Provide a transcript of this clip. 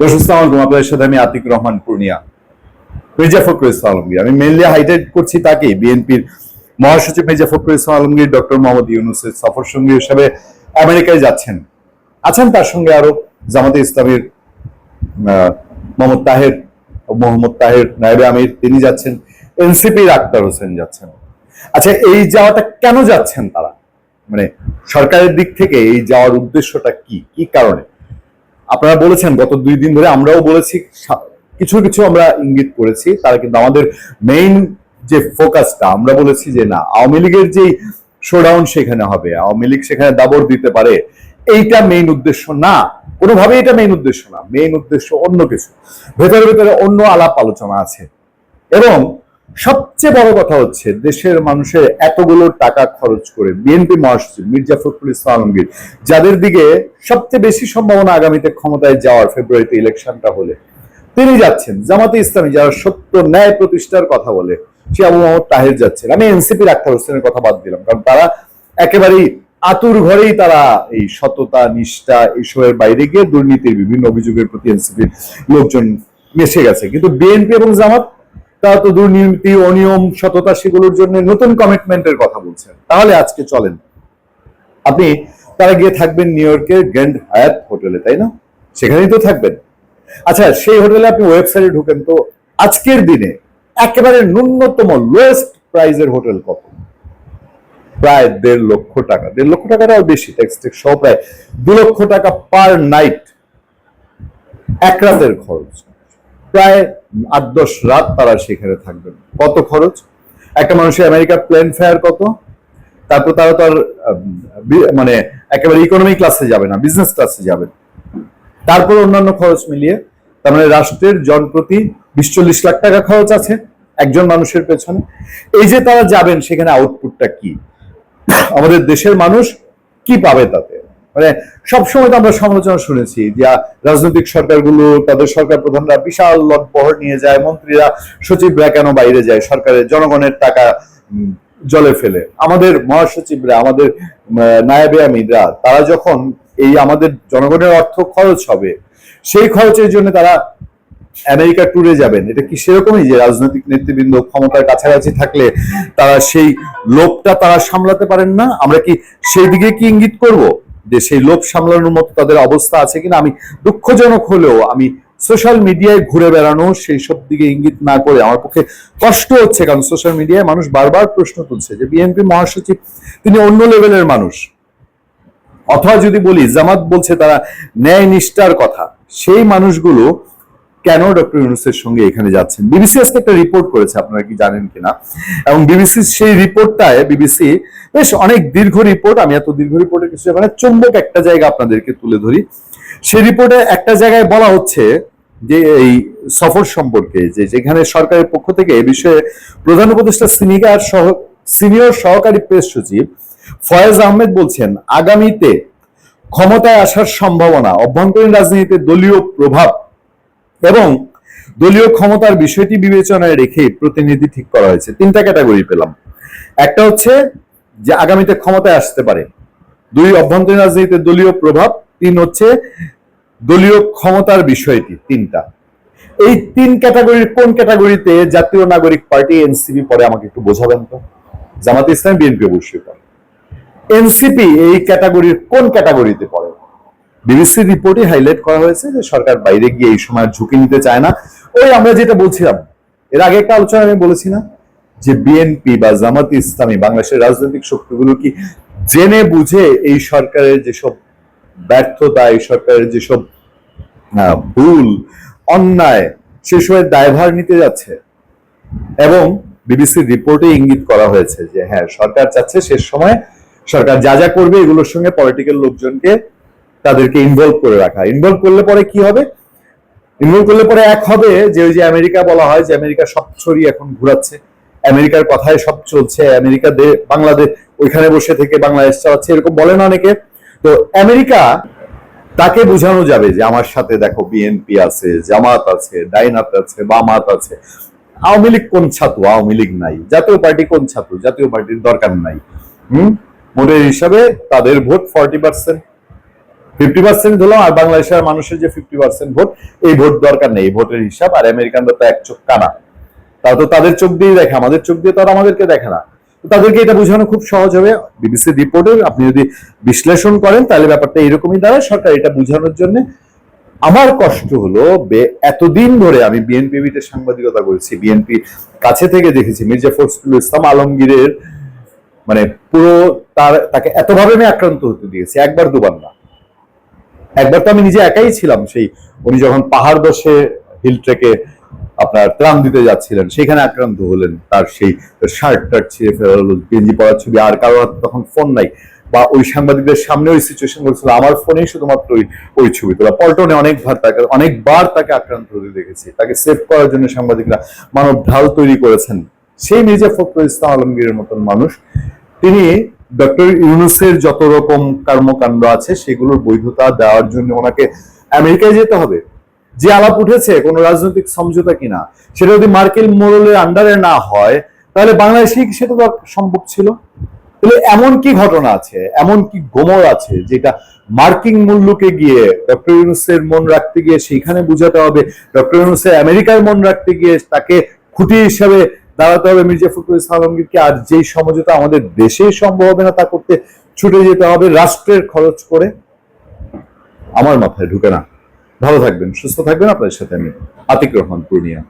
দর্শক আলাইকুম আপনাদের সাথে আমি আতিক রহমান পূর্ণিয়া। মির্জা ফখরুল ইসলাম আলমগীর। আমি মেনলি হাইলাইট করছি তাকে, বিএনপির মহাসচিব মির্জা ফখরুল ইসলাম আলমগীর, ডক্টর মোহাম্মদ ইউনুসের সফর সঙ্গী হিসেবে আমেরিকায় যাচ্ছেন। আছেন তার সঙ্গে আরও জামাতে ইসলামের মোহাম্মদ তাহের মোহাম্মদ তাহের নায়েবে আমির, তিনি যাচ্ছেন। এনসিপির আক্তার হোসেন যাচ্ছেন। আচ্ছা এই যাওয়াটা কেন যাচ্ছেন তারা? মানে সরকারের দিক থেকে এই যাওয়ার উদ্দেশ্যটা কি? কি কারণে? আপনারা বলেছেন, গত দুই দিন ধরে আমরাও বলেছি কিছু কিছু আমরা ইঙ্গিত করেছি, তারা কিন্তু আমাদের মেইন যে ফোকাসটা আমরা বলেছি যে না, আওয়ামী লীগের যেই শোডাউন সেখানে হবে, আওয়ামী লীগ সেখানে দাবর দিতে পারে, এইটা মেইন উদ্দেশ্য না, কোনোভাবেই এটা মেইন উদ্দেশ্য না মেইন উদ্দেশ্য অন্য কিছু, ভেতরে ভেতরে অন্য আলাপ আলোচনা আছে। এবং সবচেয়ে বড় কথা হচ্ছে দেশের মানুষের এতগুলো টাকা খরচ করে বিএনপি মহাসচিব মির্জা ফখরুল ইসলাম আলমগীর, যাদের দিকে সবচেয়ে বেশি সম্ভাবনা আগামীতে ক্ষমতায় যাওয়ার ফেব্রুয়ারিতে ইলেকশনটা হলে। তিনি যাচ্ছেন, জামাতে ইসলামী, যারা সত্য ন্যায় প্রতিষ্ঠার কথা বলে, সে আবু মোহাম্মদ তাহের যাচ্ছেন। আমি এনসিপির আক্তার হোসেনের কথা বাদ দিলাম, কারণ তারা একেবারেই আতুর ঘরেই তারা এই সততা, নিষ্ঠা এসবের বাইরে গিয়ে দুর্নীতির বিভিন্ন অভিযোগের প্রতি এনসিপির লোকজন মিশে গেছে। কিন্তু বিএনপি এবং জামাত তো দুর্নীতি, অনিয়ম, সততা, সেগুলোর জন্য নতুন কমিটমেন্টের কথা বলছেন। তাহলে আজকে চলেন। আপনি তারা গিয়ে থাকবেন নিউ ইয়র্কের গ্র্যান্ড হায়াত হোটেলে, তাই না? সেখানেই তো থাকবেন। আচ্ছা সেই হোটেলে আপনি ওয়েবসাইটে ঢুকেন তো আজকের দিনে একেবারে ন্যূনতম লোয়েস্ট প্রাইজের হোটেল কত? প্রায় দেড় লক্ষ টাকা। দেড় লক্ষ টাকাটাও বেশি ট্যাক্স ট্যাক্স সহ প্রায় দু লক্ষ টাকা পার নাইট এক রাতের খরচ। প্রায় আট দশ রাত তারা সেখানে থাকবেন কত খরচ? একটা মানুষের আমেরিকা প্লেন ফেয়ার কত? তারপর তারা তো আর মানে একেবারে ইকোনমি ক্লাসে যাবে না বিজনেস ক্লাসে যাবে। তারপর অন্যান্য খরচ মিলিয়ে, তার মানে রাষ্ট্রের জনপ্রতি বিশ চল্লিশ লাখ টাকা খরচ আছে একজন মানুষের পেছনে। এই যে তারা যাবেন, সেখানে আউটপুটটা কি? আমাদের দেশের মানুষ কি পাবে তাতে? মানে সবসময় তো আমরা সমালোচনা শুনেছি যে রাজনৈতিক সরকারগুলো, তাদের সরকার প্রধানরা বিশাল লটপহর নিয়ে যায়, মন্ত্রীরা সচিবরা কেন বাইরে যায়? সরকারের জনগণের টাকা জলে ফেলে। আমাদের মহাসচিবরা, আমাদের নায়েবে আমিররা, তারা যখন এই আমাদের জনগণের অর্থ খরচ হবে, সেই খরচের জন্য তারা আমেরিকা ট্যুরে যাবেন। এটা কি সেরকমই যে রাজনৈতিক নেতৃবৃন্দ ক্ষমতার কাছাকাছি থাকলে তারা সেই লোভটা তারা সামলাতে পারেন না? আমরা কি সেই দিকে কি ইঙ্গিত করব? যে সেই লোভ সামলানোর মতো তাদের অবস্থা আছে কিনা, আমি দুঃখজনক হলেও আমি সোশ্যাল মিডিয়ায় ঘুরে বেড়ানো সেই সব দিকে ইঙ্গিত না করে আমার পক্ষে কষ্ট হচ্ছে, কারণ সোশ্যাল মিডিয়ায় মানুষ বারবার প্রশ্ন তুলছে যে বিএনপি মহাসচিব তিনি অন্য লেভেলের মানুষ। অথবা যদি বলি, জামাত বলছে তারা ন্যায় নিষ্ঠার কথা। সেই মানুষগুলো কেন ডক্টর ইউনুসের সঙ্গে এখানে যাচ্ছেন? বিবিসি আজকে একটা রিপোর্ট করেছে, আপনারা কি জানেন কিনা? এবং বিবিসি সেই রিপোর্টটায় বিবিসি বেশ অনেক দীর্ঘ রিপোর্ট আমি এত দীর্ঘ রিপোর্টে কিছু মানে চুম্বক একটা জায়গা আপনাদেরকে তুলে ধরি। সেই রিপোর্টে একটা জায়গায় বলা হচ্ছে যে এই সফর সম্পর্কে, যে যেখানে সরকারের পক্ষ থেকে এ বিষয়ে প্রধান উপদেষ্টা সিনিয়র সহ, সিনিয়র সহকারী প্রেস সচিব ফয়েজ আহমেদ বলছেন, আগামীতে ক্ষমতায় আসার সম্ভাবনা, অভ্যন্তরীণ রাজনীতিতে দলীয় প্রভাব এবং দলীয় ক্ষমতার বিষয়টি বিবেচনায় রেখে প্রতিনিধি ঠিক করা হয়েছে। তিনটা ক্যাটাগরি পেলাম। একটা হচ্ছে যে আগামীতে ক্ষমতায় আসতে পারে। দুই, অভ্যন্তরীণ রাজনীতিতে দলীয় প্রভাব। তিন হচ্ছে দলীয় ক্ষমতার বিষয়টি, তিনটা। এই তিন ক্যাটাগরির কোন ক্যাটাগরিতে জাতীয় নাগরিক পার্টি এনসিপি পরে আমাকে একটু বোঝাবেন তো? জামাত ইসলাম, বিএনপি, অবশ্যই পড়ে এনসিপি এই ক্যাটাগরির কোন ক্যাটাগরিতে পড়ে? বিবিসি রিপোর্টে হাইলাইট করা হয়েছে যে সরকার বাইরে গিয়ে এই সময় ঝুঁকি নিতে চায় না। ওই আমরা যেটা বলছিলাম, এর আগে একটা আলোচনা আমি বলেছি না? যে বিএনপি বা জামাত ইসলামী, বাংলাদেশের রাজনৈতিক শক্তিগুলো কি জেনে বুঝে এই সরকারের যেসব ব্যর্থতা, এই সরকারের যেসব ভুল, অন্যায়, সেসবের দায়ভার নিতে যাচ্ছে। এবং বিবিসির রিপোর্টে ইঙ্গিত করা হয়েছে যে হ্যাঁ সরকার চাচ্ছে শেষ সময়, সরকার যা যা করবে এগুলোর সঙ্গে পলিটিক্যাল লোকজনকে তাদেরকে ইনভলভ করে রাখা। ইনভলভ করলে পরে কি হবে? ইনভলভ করলে পরে এক হবে যে ওই যে আমেরিকা বলা হয় যে আমেরিকা সব ছড়ি এখন ঘুরাচ্ছে। আমেরিকার কথায় সব চলছে, আমেরিকা বাংলাদেশ ওইখানে বসে থেকে বাংলাদেশ চালাচ্ছে, এরকম বলেন অনেকে। তো আমেরিকা তাকে বোঝানো যাবে যে আমার সাথে দেখো বিএনপি আছে, জামাত আছে, ডাইনাত আছে, বামাত আছে। আওয়ামী লীগ কোন ছাত্র? আওয়ামী লীগ নাই। জাতীয় পার্টি কোন ছাত্র? জাতীয় পার্টির দরকার নাই। হম? ভোটের হিসাবে তাদের vote forty percent fifty percent আর বাংলাদেশের মানুষের যে ফিফটি পার্সেন্ট ভোট, এই ভোট দরকার নেই ভোটের হিসাব, আর আমেরিকানরা তো এক চোখ কানা। তারা তো তাদের চোখ দেখে, আমাদের চোখ দিয়ে তো আর আমাদেরকে দেখে না। তাদেরকে এটা বোঝানো খুব সহজ হবে। বিবিসি আপনি যদি বিশ্লেষণ করেন, তাহলে ব্যাপারটা এরকমই দাঁড়ায়। সরকার এটা বোঝানোর জন্য আমার কষ্ট হলো এতদিন ধরে আমি বিএনপিতে সাংবাদিকতা করেছি বিএনপি কাছে থেকে দেখেছি, মির্জা ফখরুল ইসলাম আলমগীরের মানে পুরো তার, তাকে এতভাবে আমি আক্রান্ত হতে দিয়েছি, একবার দুবার না। একবার তো আমি নিজে একাই ছিলাম, সেই উনি যখন পাহাড় দশে হিল ট্রেকে আপনার ত্রাণ দিতে যাচ্ছিলেন, সেখানে আক্রান্ত হলেন তার সেই শার্ট টার্ট ছিঁড়ে ফেলা গেঞ্জি পরার ছবি, আর কারও তখন ফোন নাই। বা ওই সাংবাদিকদের সামনে ওই সিচুয়েশন বলছিল আমার ফোনেই শুধুমাত্র ওই ওই ছবি তোলা। পল্টনে অনেকবার তাকে অনেকবার তাকে আক্রান্ত হতে দেখেছি। তাকে সেভ করার জন্য সাংবাদিকরা মানব ঢাল তৈরি করেছেন। সেই মির্জা ফখরুল ইসলাম আলমগীরের মতন মানুষ, তিনি ডক্টর ইউনুসের যত রকম কর্মকাণ্ড আছে, সেগুলোর বৈধতা দেওয়ার জন্য ওনাকে আমেরিকায় যেতে হবে। যে আলাপ উঠেছে, কোনো রাজনৈতিক সমঝোতা কিনা, সেটা যদি মার্কেল মোরলের আন্ডারে না হয়, তাহলে বাংলাদেশেই কি সেটা দর- সম্ভব ছিল? তাহলে এমন কি ঘটনা আছে, এমন কি গোমর আছে, যেটা মার্কিং মূল্যকে গিয়ে ডক্টর ইউনুসের মন রাখতে গিয়ে সেইখানে বুঝাতে হবে, ডক্টর ইউনুসের আমেরিকার মন রাখতে গিয়ে তাকে খুঁটি হিসাবে দাঁড়াতে হবে মির্জা ফখরুল ইসলাম আলমগীরকে, আর যেই সমঝোতা আমাদের দেশে সম্ভব হবে না, তা করতে ছুটে যেতে হবে রাষ্ট্রের খরচ করে। আমার মাথায় ঢুকে না। ভালো থাকবেন, সুস্থ থাকবেন। আপনাদের সাথে আমি আতিক রহমান পূর্ণিয়া।